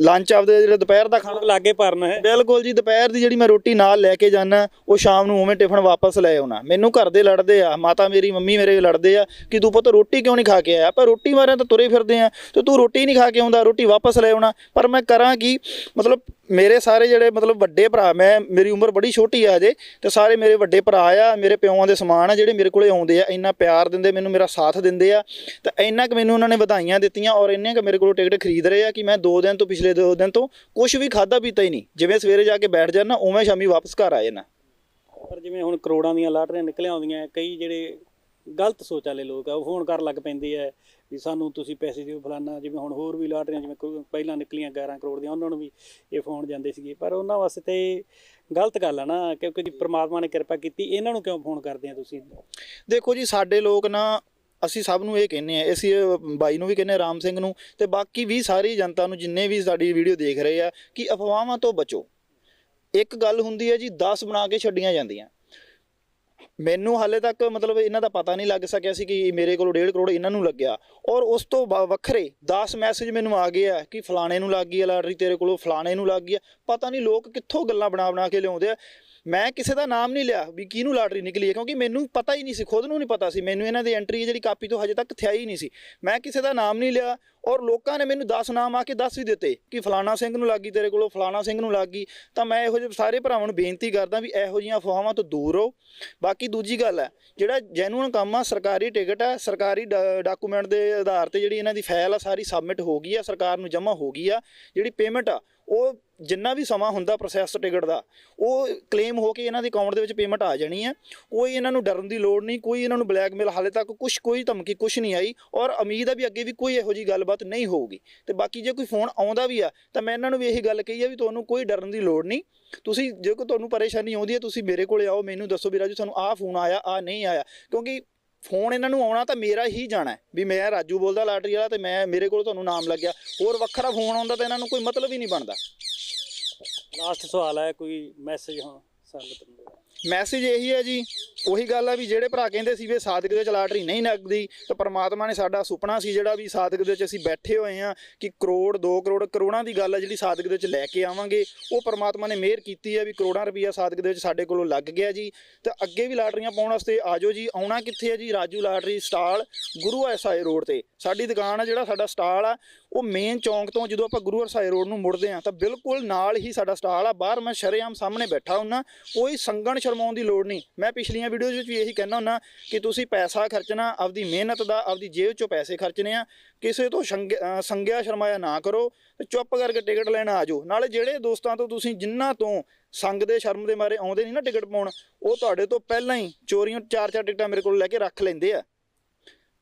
ਲੰਚ ਆਪਦੇ ਜਿਹੜਾ ਦੁਪਹਿਰ ਦਾ ਖਾਣਾ ਲਾਗੇ ਭਰਨਾ ਹੈ। ਬਿਲਕੁਲ ਜੀ, ਦੁਪਹਿਰ ਦੀ ਜਿਹੜੀ ਮੈਂ ਰੋਟੀ ਨਾਲ ਲੈ ਕੇ ਜਾਣਾ ਉਹ ਸ਼ਾਮ ਨੂੰ ਉਵੇਂ ਟਿਫਨ ਵਾਪਸ ਲੈ ਆਉਣਾ। ਮੈਨੂੰ ਘਰ ਦੇ ਲੜਦੇ ਆ, ਮਾਤਾ ਮੇਰੀ, ਮੰਮੀ ਮੇਰੇ ਲੜਦੇ ਆ ਕਿ ਤੂੰ ਪੁੱਤ ਰੋਟੀ ਕਿਉਂ ਨਹੀਂ ਖਾ ਕੇ ਆਇਆ? ਆਪਾਂ ਰੋਟੀ ਮਾਰਿਆ ਤਾਂ ਤੁਰੇ ਫਿਰਦੇ ਆ, ਤੇ ਤੂੰ ਰੋਟੀ ਨਹੀਂ ਖਾ ਕੇ ਆਉਂਦਾ, ਰੋਟੀ ਵਾਪਸ ਲੈ ਆਉਣਾ। ਪਰ ਮੈਂ ਕਰਾਂ ਕੀ? ਮਤਲਬ ਮੇਰੇ ਸਾਰੇ ਜਿਹੜੇ ਮਤਲਬ ਵੱਡੇ ਭਰਾ, ਮੈਂ, ਮੇਰੀ ਉਮਰ ਬੜੀ ਛੋਟੀ ਆ ਅਜੇ ਤੇ ਸਾਰੇ ਮੇਰੇ ਵੱਡੇ ਭਰਾ ਆ, ਮੇਰੇ ਪਿਓਾਂ ਦੇ ਸਮਾਨ ਆ ਜਿਹੜੇ ਮੇਰੇ ਕੋਲੇ ਆਉਂਦੇ ਆ, ਇੰਨਾ ਪਿਆਰ ਦਿੰਦੇ, ਮੈਨੂੰ ਮੇਰਾ ਸਾਥ ਦਿੰਦੇ ਆ, ਤਾਂ ਇੰਨਾ ਕੁ ਮੈਨੂੰ ਉਹਨਾਂ ਨੇ ਵਧਾਈਆਂ ਦਿੱਤੀਆਂ ਔਰ ਇੰਨੇ ਕੁ ਮੇਰੇ ਕੋਲੋਂ ਟਿਕਟ ਖਰੀਦ ਰਹੇ ਆ ਕਿ ਮੈਂ 2 ਦਿਨ ਤੋਂ, ਪਿਛਲੇ 2 ਦਿਨ ਤੋਂ ਕੁਝ ਵੀ ਖਾਦਾ ਪੀਤਾ ਹੀ ਨਹੀਂ। ਜਿਵੇਂ ਸਵੇਰੇ ਜਾ ਕੇ ਬੈਠ ਜਾਣਾ ਉਵੇਂ ਸ਼ਾਮੀ ਵਾਪਸ ਘਰ ਆ ਜਾਣਾ ਪਰ ਜਿਵੇਂ ਹੁਣ ਕਰੋੜਾਂ ਦੀਆਂ ਲਾਟਰੀਆਂ ਨਿਕਲਿਆ ਆਉਂਦੀਆਂ, ਕਈ ਜਿਹੜੇ ਗਲਤ ਸੋਚ ਵਾਲੇ ਲੋਕ ਆ, ਉਹ ਫੋਨ ਕਰਨ ਲੱਗ ਪੈਂਦੇ ਆ ਵੀ ਸਾਨੂੰ ਤੁਸੀਂ ਪੈਸੇ ਦਿਓ ਫਲਾਨਾ, ਜਿਵੇਂ ਹੁਣ ਹੋਰ ਵੀ ਲਾਟਰੀਆਂ ਜਿਵੇਂ ਕੋਈ ਪਹਿਲਾਂ ਨਿਕਲੀਆਂ 11 ਕਰੋੜ ਦੀਆਂ, ਉਹਨਾਂ ਨੂੰ ਵੀ ਇਹ ਫੋਨ ਜਾਂਦੇ ਸੀਗੇ। ਪਰ ਉਹਨਾਂ ਵਾਸਤੇ ਗਲਤ ਗੱਲ ਆ ਨਾ, ਕਿਉਂਕਿ ਜੀ ਪ੍ਰਮਾਤਮਾ ਨੇ ਕਿਰਪਾ ਕੀਤੀ, ਇਹਨਾਂ ਨੂੰ ਕਿਉਂ ਫੋਨ ਕਰਦੇ ਆ ਤੁਸੀਂ? ਦੇਖੋ ਜੀ, ਸਾਡੇ ਲੋਕ ਨਾ, ਅਸੀਂ ਸਭ ਨੂੰ ਇਹ ਕਹਿੰਨੇ ਆ, ਅਸੀਂ ਬਾਈ ਨੂੰ ਵੀ ਕਹਿੰਨੇ ਆ, ਰਾਮ ਸਿੰਘ ਨੂੰ, ਤੇ ਬਾਕੀ ਵੀ ਸਾਰੀ ਜਨਤਾ ਨੂੰ, ਜਿੰਨੇ ਵੀ ਸਾਡੀ ਵੀਡੀਓ ਦੇਖ ਰਹੇ ਆ, ਕਿ ਅਫਵਾਹਾਂ ਤੋਂ ਬਚੋ। ਇੱਕ ਗੱਲ ਹੁੰਦੀ ਹੈ ਜੀ 10 ਬਣਾ ਕੇ ਛੱਡੀਆਂ ਜਾਂਦੀਆਂ। ਮੈਨੂੰ ਹਾਲੇ ਤੱਕ ਮਤਲਬ ਇਹਨਾਂ ਦਾ ਪਤਾ ਨਹੀਂ ਲੱਗ ਸਕਿਆ ਸੀ ਕਿ ਮੇਰੇ ਕੋਲ 1.5 ਕਰੋੜ ਇਹਨਾਂ ਨੂੰ ਲੱਗਿਆ। ਔਰ ਉਸ ਤੋਂ ਬ- ਵੱਖਰੇ 10 ਮੈਸੇਜ ਮੈਨੂੰ ਆ ਗਏ ਆ ਕਿ ਫਲਾਣੇ ਨੂੰ ਲੱਗ ਗਈ ਆ ਲਾਟਰੀ, ਤੇਰੇ ਕੋਲੋਂ ਫਲਾਣੇ ਨੂੰ ਲੱਗ ਗਈ ਆ। ਪਤਾ ਨਹੀਂ ਲੋਕ ਕਿੱਥੋਂ ਗੱਲਾਂ ਬਣਾ ਬਣਾ ਕੇ ਲਿਆਉਂਦੇ ਆ। ਮੈਂ ਕਿਸੇ ਦਾ ਨਾਮ ਨਹੀਂ ਲਿਆ ਵੀ ਕਿਹਨੂੰ ਲਾਟਰੀ ਨਿਕਲੀ ਹੈ, ਕਿਉਂਕਿ ਮੈਨੂੰ ਪਤਾ ਹੀ ਨਹੀਂ ਸੀ, ਖੁਦ ਨੂੰ ਨਹੀਂ ਪਤਾ ਸੀ, ਮੈਨੂੰ ਇਹਨਾਂ ਦੀ ਐਂਟਰੀ ਜਿਹੜੀ ਕਾਪੀ ਤੋਂ ਹਜੇ ਤੱਕ ਥਿਆ ਹੀ ਨਹੀਂ ਸੀ। ਮੈਂ ਕਿਸੇ ਦਾ ਨਾਮ ਨਹੀਂ ਲਿਆ ਔਰ ਲੋਕਾਂ ਨੇ ਮੈਨੂੰ 10 ਨਾਮ ਆ ਕੇ ਦੱਸ ਵੀ ਦਿੱਤੇ ਕਿ ਫਲਾਣਾ ਸਿੰਘ ਨੂੰ ਲੱਗੀ, ਤੇਰੇ ਕੋਲੋਂ ਫਲਾਣਾ ਸਿੰਘ ਨੂੰ ਲੱਗੀ। ਤਾਂ ਮੈਂ ਇਹੋ ਜਿਹੇ ਸਾਰੇ ਭਰਾਵਾਂ ਨੂੰ ਬੇਨਤੀ ਕਰਦਾ ਵੀ ਇਹੋ ਜਿਹੀਆਂ ਅਫਵਾਹਾਂ ਤੋਂ ਦੂਰ ਰਹੋ। ਬਾਕੀ ਦੂਜੀ ਗੱਲ ਹੈ, ਜਿਹੜਾ ਜੈਨੂਅਨ ਕੰਮ ਆ, ਸਰਕਾਰੀ ਟਿਕਟ ਹੈ ਸਰਕਾਰੀ ਡਾਕੂਮੈਂਟ ਦੇ ਆਧਾਰ ਤੇ ਜਿਹੜੀ ਇਹਨਾਂ ਦੀ ਫਾਈਲ ਆ, ਸਾਰੀ ਸਬਮਿਟ ਹੋ ਗਈ ਆ, ਸਰਕਾਰ ਨੂੰ ਜਮ੍ਹਾਂ ਹੋ ਗਈ ਆ, ਜਿਹੜੀ ਪੇਮੈਂਟ ਆ, ਉਹ ਜਿੰਨਾ ਵੀ ਸਮਾਂ ਹੁੰਦਾ ਪ੍ਰੋਸੈਸ ਟਿਕਟ ਦਾ, ਉਹ ਕਲੇਮ ਹੋ ਕੇ ਇਹਨਾਂ ਦੇ ਅਕਾਊਂਟ ਦੇ ਵਿੱਚ ਪੇਮੈਂਟ ਆ ਜਾਣੀ ਹੈ। ਕੋਈ ਇਹਨਾਂ ਨੂੰ ਡਰਨ ਦੀ ਲੋੜ ਨਹੀਂ, ਕੋਈ ਇਹਨਾਂ ਨੂੰ ਬਲੈਕਮੇਲ ਹਾਲੇ ਤੱਕ ਕੁਝ ਕੋਈ ਧਮਕੀ ਕੁਝ ਨਹੀਂ ਆਈ ਔਰ ਉਮੀਦ ਆ ਵੀ ਅੱਗੇ ਵੀ ਕੋਈ ਇਹੋ ਜੀ ਗੱਲਬਾਤ ਨਹੀਂ ਹੋਊਗੀ। ਤੇ ਬਾਕੀ ਜੇ ਕੋਈ ਫੋਨ ਆਉਂਦਾ ਵੀ ਆ, ਤਾਂ ਮੈਂ ਇਹਨਾਂ ਨੂੰ ਵੀ ਇਹੀ ਗੱਲ ਕਹੀ ਆ ਵੀ ਤੁਹਾਨੂੰ ਕੋਈ ਡਰਨ ਦੀ ਲੋੜ ਨਹੀਂ। ਤੁਸੀਂ ਜੇ ਕੋਈ ਤੁਹਾਨੂੰ ਪਰੇਸ਼ਾਨੀ ਆਉਂਦੀ ਹੈ, ਤੁਸੀਂ ਮੇਰੇ ਕੋਲੇ ਆਓ, ਮੈਨੂੰ ਦੱਸੋ ਵੀ ਰਾਜੂ ਤੁਹਾਨੂੰ ਆਹ ਫੋਨ ਆਇਆ ਆ ਨਹੀਂ ਆਇਆ। ਕਿਉਂਕਿ ਫੋਨ ਇਹਨਾਂ ਨੂੰ ਆਉਣਾ ਤਾਂ ਮੇਰਾ ਹੀ ਜਾਣਾ ਵੀ ਮੈਂ ਰਾਜੂ ਬੋਲਦਾ ਲਾਟਰੀ ਵਾਲਾ ਤੇ ਮੈਂ ਮੇਰੇ ਕੋਲ ਤੁਹਾਨੂੰ ਨਾਮ ਲੱਗਿਆ। ਹੋਰ ਵੱਖਰਾ ਫੋਨ ਆਉਂਦਾ ਤਾਂ ਇਹਨਾਂ ਨੂੰ ਕੋਈ ਮਤਲਬ ਹੀ ਨਹੀਂ ਬਣਦਾ। ਲਾਸਟ ਸਵਾਲ ਹੈ ਕੋਈ ਮੈਸੇਜ ਹੁਣ ਸੰਗਤ ਨੂੰ? ਮੈਸੇਜ ਇਹੀ ਹੈ ਜੀ, ਉਹੀ ਗੱਲ ਆ ਵੀ ਜਿਹੜੇ ਭਰਾ ਕਹਿੰਦੇ ਸੀ ਵੀ ਸਾਦਕ ਦੇ ਵਿੱਚ ਲਾਟਰੀ ਨਹੀਂ ਲੱਗਦੀ, ਤਾਂ ਪਰਮਾਤਮਾ ਨੇ ਸਾਡਾ ਸੁਪਨਾ ਸੀ ਜਿਹੜਾ ਵੀ ਸਾਦਕ ਦੇ ਵਿੱਚ ਅਸੀਂ ਬੈਠੇ ਹੋਏ ਆ ਕਿ ਕਰੋੜ 2 ਕਰੋੜ ਕਰੋੜਾਂ ਦੀ ਗੱਲ ਆ ਜਿਹੜੀ ਸਾਦਕ ਦੇ ਵਿੱਚ ਲੈ ਕੇ ਆਵਾਂਗੇ। ਉਹ ਪਰਮਾਤਮਾ ਨੇ ਮਿਹਰ ਕੀਤੀ ਹੈ ਵੀ ਕਰੋੜਾਂ ਰੁਪਈਆ ਸਾਦਕ ਦੇ ਵਿੱਚ ਸਾਡੇ ਕੋਲੋਂ ਲੱਗ ਗਿਆ ਜੀ। ਤਾਂ ਅੱਗੇ ਵੀ ਲਾਟਰੀਆਂ ਪਾਉਣ ਵਾਸਤੇ ਆਜੋ ਜੀ। ਆਉਣਾ ਕਿੱਥੇ ਹੈ ਜੀ? Raju lottery stall Guru SI road ਤੇ। ਸਾਡੀ ਦੁਕਾਨ ਆ ਜਿਹੜਾ ਸਾਡਾ ਸਟਾਲ ਆ, ਉਹ ਮੇਨ ਚੌਂਕ ਤੋਂ ਜਦੋਂ ਆਪਾਂ ਗੁਰੂ ਐਸਆਈ ਰੋਡ ਨੂੰ ਮੁੜਦੇ ਆ ਤਾਂ ਬਿਲਕੁਲ ਨਾਲ ਹੀ ਸਾਡਾ ਸਟਾਲ ਆ। ਬਾਹਰ ਮੈਂ ਸ਼ਰੇਆਮ ਸਾਹਮਣੇ ਬੈਠਾ ਹੁੰਨਾ ਕੋਈ ਸੰਗਣ ਸ਼ਰਮਾਉਣ ਦੀ ਲੋੜ ਨਹੀਂ। ਮੈਂ ਪਿਛਲੀਆਂ ਵੀਡੀਓਜ਼ ਵਿੱਚ ਵੀ ਇਹੀ ਕਹਿਣਾ ਹੁੰਦਾ ਕਿ ਤੁਸੀਂ ਪੈਸਾ ਖਰਚਣਾ, ਆਪਦੀ ਮਿਹਨਤ ਦਾ, ਆਪਦੀ ਜੇਬ ਚੋਂ ਪੈਸੇ ਖਰਚਣੇ ਆ। ਕਿਸੇ ਤੋਂ ਸ਼ੰਗ- ਸੰਗਿਆ ਸ਼ਰਮਾਇਆ ਨਾ ਕਰੋ ਤੇ ਚੁੱਪ ਕਰਕੇ ਟਿਕਟ ਲੈਣ ਆ ਆਜੋ ਨਾਲੇ ਜਿਹੜੇ ਦੋਸਤਾਂ ਤੋਂ ਤੁਸੀਂ ਜਿੰਨਾ ਤੋਂ ਸੰਗ ਦੇ ਸ਼ਰਮ ਦੇ ਮਾਰੇ ਆਉਂਦੇ ਨਹੀਂ ਨਾ ਟਿਕਟ ਪਾਉਣ, ਉਹ ਤੁਹਾਡੇ ਤੋਂ ਪਹਿਲਾਂ ਹੀ ਚੋਰੀਆਂ ਚਾਰ ਚਾਰ ਟਿਕਟਾਂ ਮੇਰੇ ਕੋਲ ਲੈ ਕੇ ਰੱਖ ਲੈਂਦੇ ਆ।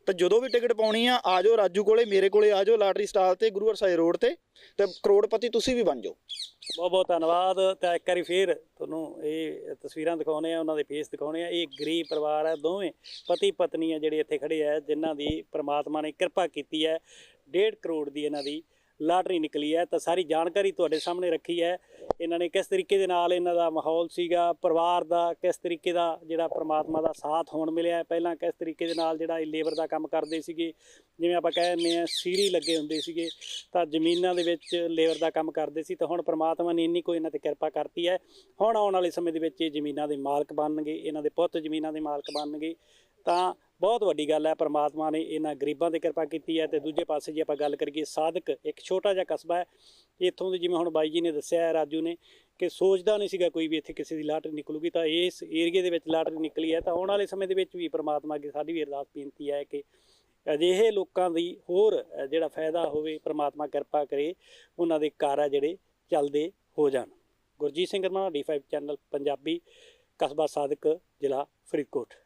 ਤਾਂ ਜਦੋਂ ਵੀ ਟਿਕਟ ਪਾਉਣੀ ਆ ਆ ਜਾਓ ਰਾਜੂ ਕੋਲੇ, ਮੇਰੇ ਕੋਲੇ ਜਾਓ ਲਾਟਰੀ ਸਟਾਲ ਤੇ, ਗੁਰੂ ਹਰਸਾਏ ਰੋਡ ਤੇ ਤੇ ਕਰੋੜਪਤੀ ਤੁਸੀਂ ਵੀ ਬਣ ਜਾਓ। ਬਹੁਤ ਬਹੁਤ ਧੰਨਵਾਦ। ਤਾਂ ਇੱਕ ਵਾਰੀ ਫੇਰ ਤੁਹਾਨੂੰ ਇਹ ਤਸਵੀਰਾਂ ਦਿਖਾਉਣੇ ਆ, ਉਹਨਾਂ ਦੇ ਫੇਸ ਦਿਖਾਉਣੇ ਆ। ਇਹ ਗਰੀਬ ਪਰਿਵਾਰ ਹੈ ਦੋਵੇਂ ਪਤੀ ਪਤਨੀ ਆ ਜਿਹੜੇ ਇੱਥੇ ਖੜੇ ਆ, ਜਿਨ੍ਹਾਂ ਦੀ ਪ੍ਰਮਾਤਮਾ ਨੇ ਕਿਰਪਾ ਕੀਤੀ ਹੈ 1.5 ਕਰੋੜ ਦੀ ਇਹਨਾਂ ਦੀ ਲਾਟਰੀ ਨਿਕਲੀ ਹੈ, ਤਾਂ ਸਾਰੀ ਜਾਣਕਾਰੀ ਤੁਹਾਡੇ ਸਾਹਮਣੇ ਰੱਖੀ ਹੈ। ਇਹਨਾਂ ਨੇ ਕਿਸ ਤਰੀਕੇ ਦੇ ਨਾਲ ਇਹਨਾਂ ਦਾ ਮਾਹੌਲ ਸੀਗਾ, ਪਰਿਵਾਰ ਦਾ ਕਿਸ ਤਰੀਕੇ ਦਾ ਜਿਹੜਾ ਪ੍ਰਮਾਤਮਾ ਦਾ ਸਾਥ ਹੋਣ ਮਿਲਿਆ, ਪਹਿਲਾਂ ਕਿਸ ਤਰੀਕੇ ਦੇ ਨਾਲ ਜਿਹੜਾ ਇਹ ਲੇਬਰ ਦਾ ਕੰਮ ਕਰਦੇ ਸੀਗੇ, ਜਿਵੇਂ ਆਪਾਂ ਕਹਿੰਦੇ ਆ ਸੀਰੀ ਲੱਗੇ ਹੁੰਦੇ ਸੀਗੇ, ਤਾਂ ਜ਼ਮੀਨਾਂ ਦੇ ਵਿੱਚ ਲੇਬਰ ਦਾ ਕੰਮ ਕਰਦੇ ਸੀ, ਤਾਂ ਹੁਣ ਪ੍ਰਮਾਤਮਾ ਨੇ ਇੰਨੀ ਕੋਈ ਇਹਨਾਂ ਤੇ ਕਿਰਪਾ ਕਰਤੀ ਹੈ। ਹੁਣ ਆਉਣ ਵਾਲੇ ਸਮੇਂ ਦੇ ਵਿੱਚ ਇਹ ਜ਼ਮੀਨਾਂ ਦੇ ਮਾਲਕ ਬਣਨਗੇ, ਇਹਨਾਂ ਦੇ ਪੁੱਤ ਜ਼ਮੀਨਾਂ ਦੇ ਮਾਲਕ ਬਣਨਗੇ, ਤਾਂ ਬਹੁਤ ਵੱਡੀ ਗੱਲ ਹੈ, ਪ੍ਰਮਾਤਮਾ ਨੇ ਇਹਨਾਂ ਗਰੀਬਾਂ ਤੇ ਕਿਰਪਾ ਕੀਤੀ ਹੈ ਤੇ ਦੂਜੇ ਪਾਸੇ ਜੇ ਆਪਾਂ ਗੱਲ ਕਰੀਏ ਸਾਧਕ, ਇੱਕ ਛੋਟਾ ਜਿਹਾ ਕਸਬਾ ਹੈ, ਇੱਥੋਂ ਦੇ ਜਿਵੇਂ ਹੁਣ ਬਾਈ ਜੀ ਨੇ ਦੱਸਿਆ ਰਾਜੂ ਨੇ ਕਿ ਸੋਚਦਾ ਨਹੀਂ ਸੀਗਾ ਕੋਈ ਵੀ ਇੱਥੇ ਕਿਸੇ ਦੀ ਲਾਟਰੀ ਨਿਕਲੂਗੀ, ਤਾਂ ਇਸ ਏਰੀਏ ਦੇ ਵਿੱਚ ਲਾਟਰੀ ਨਿਕਲੀ ਹੈ, ਤਾਂ ਆਉਣ ਵਾਲੇ ਸਮੇਂ ਦੇ ਵਿੱਚ ਵੀ ਪ੍ਰਮਾਤਮਾ ਅੱਗੇ ਸਾਡੀ ਵੀ ਅਰਦਾਸ ਬੇਨਤੀ ਹੈ ਕਿ ਅਜਿਹੇ ਲੋਕਾਂ ਦੀ ਹੋਰ ਜਿਹੜਾ ਫਾਇਦਾ ਹੋਵੇ, ਪ੍ਰਮਾਤਮਾ ਕਿਰਪਾ ਕਰੇ, ਉਹਨਾਂ ਦੇ ਕਾਰ ਆ ਜਿਹੜੇ ਚੱਲਦੇ ਹੋ ਜਾਣ। ਗੁਰਜੀਤ ਸਿੰਘ ਰਮਾ ਡੀ5 ਚੈਨਲ ਪੰਜਾਬੀ ਕਸਬਾ ਸਾਦਕ ਜ਼ਿਲ੍ਹਾ ਫਰੀਦਕੋਟ।